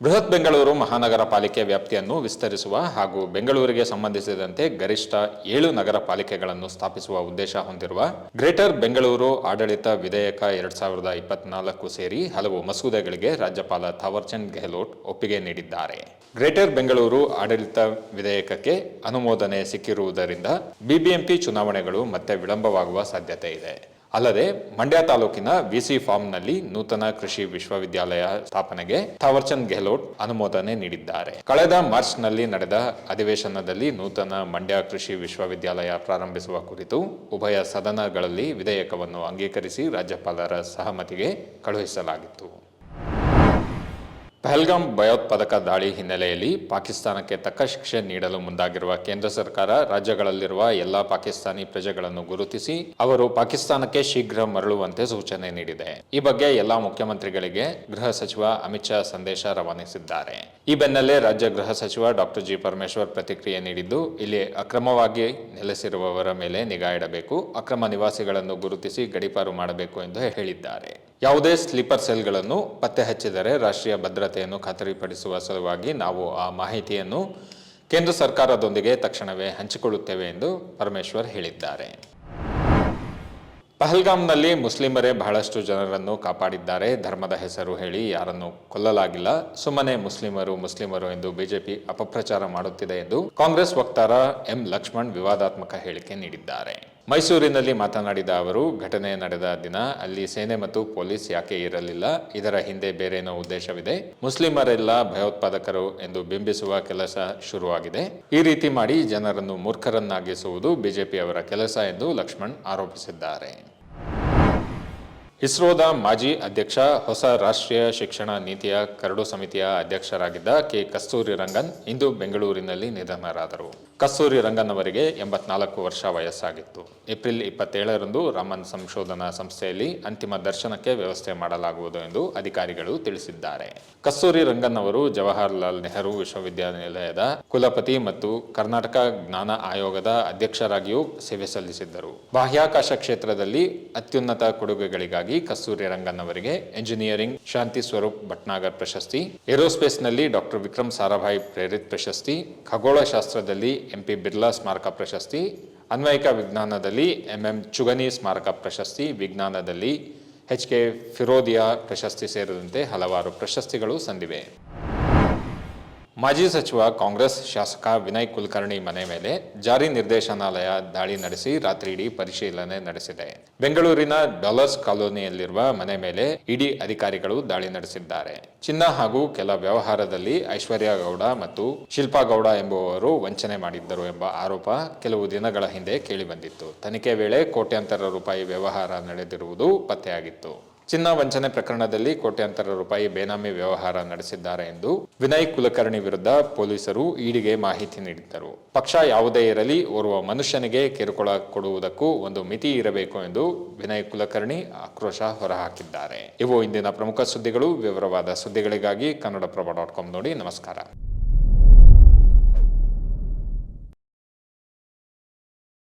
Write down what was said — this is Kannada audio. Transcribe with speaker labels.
Speaker 1: ಬೃಹತ್ ಬೆಂಗಳೂರು ಮಹಾನಗರ ಪಾಲಿಕೆ ವ್ಯಾಪ್ತಿಯನ್ನು ವಿಸ್ತರಿಸುವ ಹಾಗೂ ಬೆಂಗಳೂರಿಗೆ ಸಂಬಂಧಿಸಿದಂತೆ ಗರಿಷ್ಠ ಏಳು ನಗರ ಪಾಲಿಕೆಗಳನ್ನು ಸ್ಥಾಪಿಸುವ ಉದ್ದೇಶ ಹೊಂದಿರುವ ಗ್ರೇಟರ್ ಬೆಂಗಳೂರು ಆಡಳಿತ ವಿಧೇಯಕ ಎರಡ್ ಸಾವಿರದ ಇಪ್ಪತ್ನಾಲ್ಕು ಸೇರಿ ಹಲವು ಮಸೂದೆಗಳಿಗೆ ರಾಜ್ಯಪಾಲ ಥಾವರ್ಚಂದ್ ಗೆಹ್ಲೋಟ್ ಒಪ್ಪಿಗೆ ನೀಡಿದ್ದಾರೆ. ಗ್ರೇಟರ್ ಬೆಂಗಳೂರು ಆಡಳಿತ ವಿಧೇಯಕಕ್ಕೆ ಅನುಮೋದನೆ ಸಿಕ್ಕಿರುವುದರಿಂದ ಬಿಬಿಎಂಪಿ ಚುನಾವಣೆಗಳು ಮತ್ತೆ ವಿಳಂಬವಾಗುವ ಸಾಧ್ಯತೆ ಇದೆ. ಅಲ್ಲದೆ ಮಂಡ್ಯ ತಾಲೂಕಿನ ವಿಸಿ ಫಾರ್ಮ್ನಲ್ಲಿ ನೂತನ ಕೃಷಿ ವಿಶ್ವವಿದ್ಯಾಲಯ ಸ್ಥಾಪನೆಗೆ ಥಾವರ್ಚಂದ್ ಗೆಹ್ಲೋಟ್ ಅನುಮೋದನೆ ನೀಡಿದ್ದಾರೆ. ಕಳೆದ ಮಾರ್ಚ್ನಲ್ಲಿ ನಡೆದ ಅಧಿವೇಶನದಲ್ಲಿ ನೂತನ ಮಂಡ್ಯ ಕೃಷಿ ವಿಶ್ವವಿದ್ಯಾಲಯ ಪ್ರಾರಂಭಿಸುವ ಕುರಿತು ಉಭಯ ಸದನಗಳಲ್ಲಿ ವಿಧೇಯಕವನ್ನು ಅಂಗೀಕರಿಸಿ ರಾಜ್ಯಪಾಲರ ಸಹಮತಿಗೆ ಕಳುಹಿಸಲಾಗಿತ್ತು. ಪಹಲ್ಗಾಮ್ ಭಯೋತ್ಪಾದಕ ದಾಳಿ ಹಿನ್ನೆಲೆಯಲ್ಲಿ ಪಾಕಿಸ್ತಾನಕ್ಕೆ ತಕ್ಕ ಶಿಕ್ಷೆ ನೀಡಲು ಮುಂದಾಗಿರುವ ಕೇಂದ್ರ ಸರ್ಕಾರ ರಾಜ್ಯಗಳಲ್ಲಿರುವ ಎಲ್ಲ ಪಾಕಿಸ್ತಾನಿ ಪ್ರಜೆಗಳನ್ನು ಗುರುತಿಸಿ ಅವರು ಪಾಕಿಸ್ತಾನಕ್ಕೆ ಶೀಘ್ರ ಮರಳುವಂತೆ ಸೂಚನೆ ನೀಡಿದೆ. ಈ ಬಗ್ಗೆ ಎಲ್ಲಾ ಮುಖ್ಯಮಂತ್ರಿಗಳಿಗೆ ಗೃಹ ಸಚಿವ ಅಮಿತ್ ಶಾ ಸಂದೇಶ ರವಾನಿಸಿದ್ದಾರೆ. ಈ ಬೆನ್ನಲ್ಲೇ ರಾಜ್ಯ ಗೃಹ ಸಚಿವ ಡಾಕ್ಟರ್ ಜಿ ಪರಮೇಶ್ವರ್ ಪ್ರತಿಕ್ರಿಯೆ ನೀಡಿದ್ದು, ಇಲ್ಲಿ ಅಕ್ರಮವಾಗಿ ನೆಲೆಸಿರುವವರ ಮೇಲೆ ನಿಗಾ ಇಡಬೇಕು, ಅಕ್ರಮ ನಿವಾಸಿಗಳನ್ನು ಗುರುತಿಸಿ ಗಡೀಪಾರು ಮಾಡಬೇಕು ಎಂದು ಹೇಳಿದ್ದಾರೆ. ಯಾವುದೇ ಸ್ಲೀಪರ್ ಸೆಲ್ಗಳನ್ನು ಪತ್ತೆ ಹಚ್ಚಿದರೆ ರಾಷ್ಟ್ರೀಯ ಭದ್ರತೆಯನ್ನು ಖಾತರಿಪಡಿಸುವ ಸಲುವಾಗಿ ನಾವು ಆ ಮಾಹಿತಿಯನ್ನು ಕೇಂದ್ರ ಸರ್ಕಾರದೊಂದಿಗೆ ತಕ್ಷಣವೇ ಹಂಚಿಕೊಳ್ಳುತ್ತೇವೆ ಎಂದು ಪರಮೇಶ್ವರ್ ಹೇಳಿದ್ದಾರೆ. ಪಹಲ್ಗಾಮ್ನಲ್ಲಿ ಮುಸ್ಲಿಮರೇ ಬಹಳಷ್ಟು ಜನರನ್ನು ಕಾಪಾಡಿದ್ದಾರೆ ಧರ್ಮದ ಹೆಸರು ಹೇಳಿ ಯಾರನ್ನು ಕೊಲ್ಲಲಾಗಿಲ್ಲ. ಸುಮ್ಮನೆ ಮುಸ್ಲಿಮರು ಮುಸ್ಲಿಮರು ಎಂದು ಬಿಜೆಪಿ ಅಪಪ್ರಚಾರ ಮಾಡುತ್ತಿದೆ ಎಂದು ಕಾಂಗ್ರೆಸ್ ವಕ್ತಾರ ಎಂ ಲಕ್ಷ್ಮಣ್ ವಿವಾದಾತ್ಮಕ ಹೇಳಿಕೆ ನೀಡಿದ್ದಾರೆ. ಮೈಸೂರಿನಲ್ಲಿ ಮಾತನಾಡಿದ ಅವರು, ಘಟನೆ ನಡೆದ ದಿನ ಅಲ್ಲಿ ಸೇನೆ ಮತ್ತು ಪೊಲೀಸ್ ಯಾಕೆ ಇರಲಿಲ್ಲ? ಇದರ ಹಿಂದೆ ಬೇರೇನೋ ಉದ್ದೇಶವಿದೆ? ಮುಸ್ಲಿಮರೆಲ್ಲ ಭಯೋತ್ಪಾದಕರು ಎಂದು ಬಿಂಬಿಸುವ ಕೆಲಸ ಶುರುವಾಗಿದೆ. ಈ ರೀತಿ ಮಾಡಿ ಜನರನ್ನು ಮೂರ್ಖರನ್ನಾಗಿಸುವುದು ಬಿಜೆಪಿಯವರ ಕೆಲಸ ಎಂದು ಲಕ್ಷ್ಮಣ್ ಆರೋಪಿಸಿದ್ದಾರೆ. ಇಸ್ರೋದ ಮಾಜಿ ಅಧ್ಯಕ್ಷ, ಹೊಸ ರಾಷ್ಟ್ರೀಯ ಶಿಕ್ಷಣ ನೀತಿಯ ಕರಡು ಸಮಿತಿಯ ಅಧ್ಯಕ್ಷರಾಗಿದ್ದ ಕೆ. ಕಸ್ತೂರಿ ರಂಗನ್ ಇಂದು ಬೆಂಗಳೂರಿನಲ್ಲಿ ನಿಧನರಾದರು. ಕಸ್ತೂರಿ ರಂಗನ್ ಅವರಿಗೆ ಎಂಬತ್ನಾಲ್ಕು ವರ್ಷ ವಯಸ್ಸಾಗಿತ್ತು. ಏಪ್ರಿಲ್ ಇಪ್ಪತ್ತೇಳರಂದು ರಾಮನ್ ಸಂಶೋಧನಾ ಸಂಸ್ಥೆಯಲ್ಲಿ ಅಂತಿಮ ದರ್ಶನಕ್ಕೆ ವ್ಯವಸ್ಥೆ ಮಾಡಲಾಗುವುದು ಎಂದು ಅಧಿಕಾರಿಗಳು ತಿಳಿಸಿದ್ದಾರೆ. ಕಸ್ತೂರಿ ರಂಗನ್ ಅವರು ಜವಾಹರ್ಲಾಲ್ ನೆಹರು ವಿಶ್ವವಿದ್ಯಾನಿಲಯದ ಕುಲಪತಿ ಮತ್ತು ಕರ್ನಾಟಕ ಜ್ಞಾನ ಆಯೋಗದ ಅಧ್ಯಕ್ಷರಾಗಿಯೂ ಸೇವೆ ಸಲ್ಲಿಸಿದ್ದರು. ಬಾಹ್ಯಾಕಾಶ ಕ್ಷೇತ್ರದಲ್ಲಿ ಅತ್ಯುನ್ನತ ಕೊಡುಗೆಗಳಿಗಾಗಿ ಕಸ್ತೂರಿ ರಂಗನ್ ಅವರಿಗೆ ಎಂಜಿನಿಯರಿಂಗ್ ಶಾಂತಿ ಸ್ವರೂಪ್ ಭಟ್ನಾಗರ್ ಪ್ರಶಸ್ತಿ, ಏರೋಸ್ಪೇಸ್ನಲ್ಲಿ ಡಾಕ್ಟರ್ ವಿಕ್ರಮ್ ಸಾರಾಭಾಯಿ ಪ್ರೇರಿತ್ ಪ್ರಶಸ್ತಿ, ಖಗೋಳಶಾಸ್ತ್ರದಲ್ಲಿ ಎಂಪಿ ಬಿರ್ಲಾ ಸ್ಮಾರಕ ಪ್ರಶಸ್ತಿ, ಅನ್ವಯಿಕ ವಿಜ್ಞಾನದಲ್ಲಿ ಎಂಎಂ ಚುಗನಿ ಸ್ಮಾರಕ ಪ್ರಶಸ್ತಿ, ವಿಜ್ಞಾನದಲ್ಲಿ ಎಚ್ ಕೆ ಫಿರೋದಿಯಾ ಪ್ರಶಸ್ತಿ ಸೇರಿದಂತೆ ಹಲವಾರು ಪ್ರಶಸ್ತಿಗಳು ಸಂದಿವೆ. ಮಾಜಿ ಸಚಿವ ಕಾಂಗ್ರೆಸ್ ಶಾಸಕ ವಿನಯ್ ಕುಲಕರ್ಣಿ ಮನೆ ಮೇಲೆ ಜಾರಿ ನಿರ್ದೇಶನಾಲಯ ದಾಳಿ ನಡೆಸಿ ರಾತ್ರಿಯಿಡೀ ಪರಿಶೀಲನೆ ನಡೆಸಿದೆ. ಬೆಂಗಳೂರಿನ ಡಾಲರ್ಸ್ ಕಾಲೋನಿಯಲ್ಲಿರುವ ಮನೆ ಮೇಲೆ ಇಡಿ ಅಧಿಕಾರಿಗಳು ದಾಳಿ ನಡೆಸಿದ್ದಾರೆ. ಚಿನ್ನ ಹಾಗೂ ಕೆಲ ವ್ಯವಹಾರದಲ್ಲಿ ಐಶ್ವರ್ಯ ಗೌಡ ಮತ್ತು ಶಿಲ್ಪಾ ಗೌಡ ಎಂಬುವವರು ವಂಚನೆ ಮಾಡಿದ್ದರು ಎಂಬ ಆರೋಪ ಕೆಲವು ದಿನಗಳ ಹಿಂದೆ ಕೇಳಿಬಂದಿತ್ತು ತನಿಖೆ ವೇಳೆ ಕೋಟ್ಯಾಂತರ ರೂಪಾಯಿ ವ್ಯವಹಾರ ನಡೆದಿರುವುದು ಪತ್ತೆಯಾಗಿತ್ತು. ಚಿನ್ನ ವಂಚನೆ ಪ್ರಕರಣದಲ್ಲಿ ಕೋಟ್ಯಾಂತರ ರೂಪಾಯಿ ಬೇನಾಮಿ ವ್ಯವಹಾರ ನಡೆಸಿದ್ದಾರೆ ಎಂದು ವಿನಯ್ ಕುಲಕರ್ಣಿ ವಿರುದ್ಧ ಪೊಲೀಸರು ಈಡಿಗೆ ಮಾಹಿತಿ ನೀಡಿದ್ದರು. ಪಕ್ಷ ಯಾವುದೇ ಇರಲಿ, ಓರ್ವ ಮನುಷ್ಯನಿಗೆ ಕಿರುಕುಳ ಕೊಡುವುದಕ್ಕೂ ಒಂದು ಮಿತಿ ಇರಬೇಕು ಎಂದು ವಿನಯ್ ಕುಲಕರ್ಣಿ ಆಕ್ರೋಶ ಹೊರಹಾಕಿದ್ದಾರೆ. ಇವು ಇಂದಿನ ಪ್ರಮುಖ ಸುದ್ದಿಗಳು. ವಿವರವಾದ ಸುದ್ದಿಗಳಿಗಾಗಿ ಕನ್ನಡಪ್ರಭ ಡಾಟ್ ಕಾಮ್ ನೋಡಿ ನಮಸ್ಕಾರ.